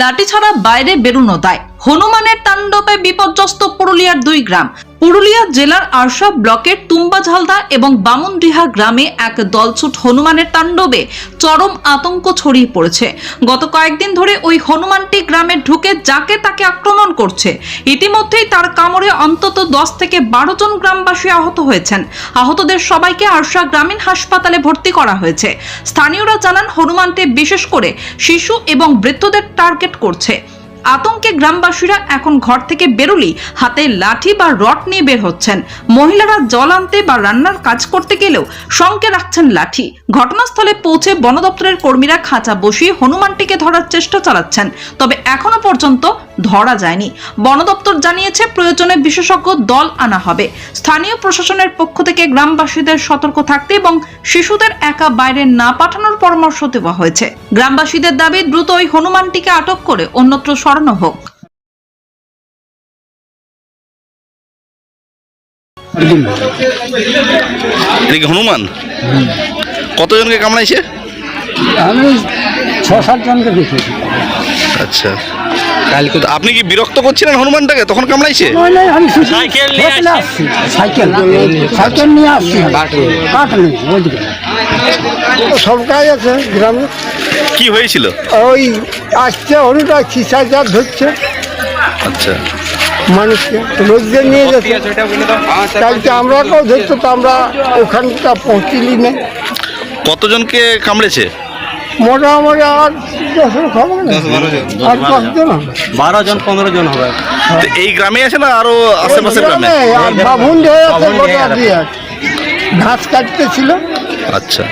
লাঠি ছাড়া বাইরে বেরোনো দায়। হনুমানের তাণ্ডবে বিপর্যস্ত পুরুলিয়ার দুই গ্রাম। পুরুলিয়া জেলার আরশা ব্লকের তুম্বা ঝালদা এবং বামুনডিহা গ্রামে এক দলছুট হনুমানের তাণ্ডবে চরম আতঙ্ক ছড়িয়ে পড়েছে। গত কয়েকদিন ধরে ওই হনুমানটি গ্রামে ঢুকে যাকে তাকে আক্রমণ করছে। ইতিমধ্যেই তার কামড়ে অন্তত দশ থেকে বারো জন গ্রামবাসী আহত হয়েছেন। আহতদের সবাইকে আরশা গ্রামীণ হাসপাতালে ভর্তি করা হয়েছে। স্থানীয়রা জানান, হনুমানটি বিশেষ করে শিশু এবং বৃদ্ধদের টার্গেট করছে। আতঙ্কে গ্রামবাসীরা এখন ঘর থেকে বেরোলেই হাতে লাঠি বা রট নিয়ে বের হচ্ছেন। মহিলারা জল আনতে বা রান্নার কাজ করতে গেলেও সঙ্গে রাখছেন লাঠি। ঘটনাস্থলে পৌঁছে বন দপ্তরের কর্মীরা খাঁচা বসিয়ে হনুমানটিকে ধরার চেষ্টা চালাচ্ছেন। তবে এখনও পর্যন্ত ধরা যায়নি। বন দপ্তর জানিয়েছে প্রয়োজনে বিশেষজ্ঞ দল আনা হবে। স্থানীয় প্রশাসনের পক্ষ থেকে গ্রামবাসীদের সতর্ক থাকতে এবং শিশুদের একা বাইরে না পাঠানোর পরামর্শ দেওয়া হয়েছে। গ্রামবাসীদের দাবি দ্রুত ওই হনুমানটিকে আটক করে অন্যত্র সরানো হোক। হনুমান? কতজনকে কামড়াইছে? আমি ছ সাত জনকে দেখেছি। আচ্ছা। কালকে আপনি কি বিরক্ত করছিলেন হনুমানটাকে? তখন কামড়াইছে? আমি সাইকেল নিয়ে আসছি। সাইকেল সাইকেল নিয়ে আসছি। কাঠ নেই ওইদিকে। সব কাজ আছে গ্রামে। কি হয়েছিল? ওই আসছে হলুদা খিসাচার ধরছে। আচ্ছা। মানুষকে লোকদের নিয়ে যাচ্ছে কালকে আমরা কেউ ধরছে তো আমরা ওখানটা পৌঁছিলি না কতজনকে কামড়েছে? মোটামুটি আর দশের খবর নেই। আর হবে। বারো জন পনেরো জন হবে। তো এই গ্রামে আছে না আরও আশেপাশের গ্রামে? আর হয়ে আছে গোটা। দিয়ে ঘাস কাটতে ছিল আচ্ছা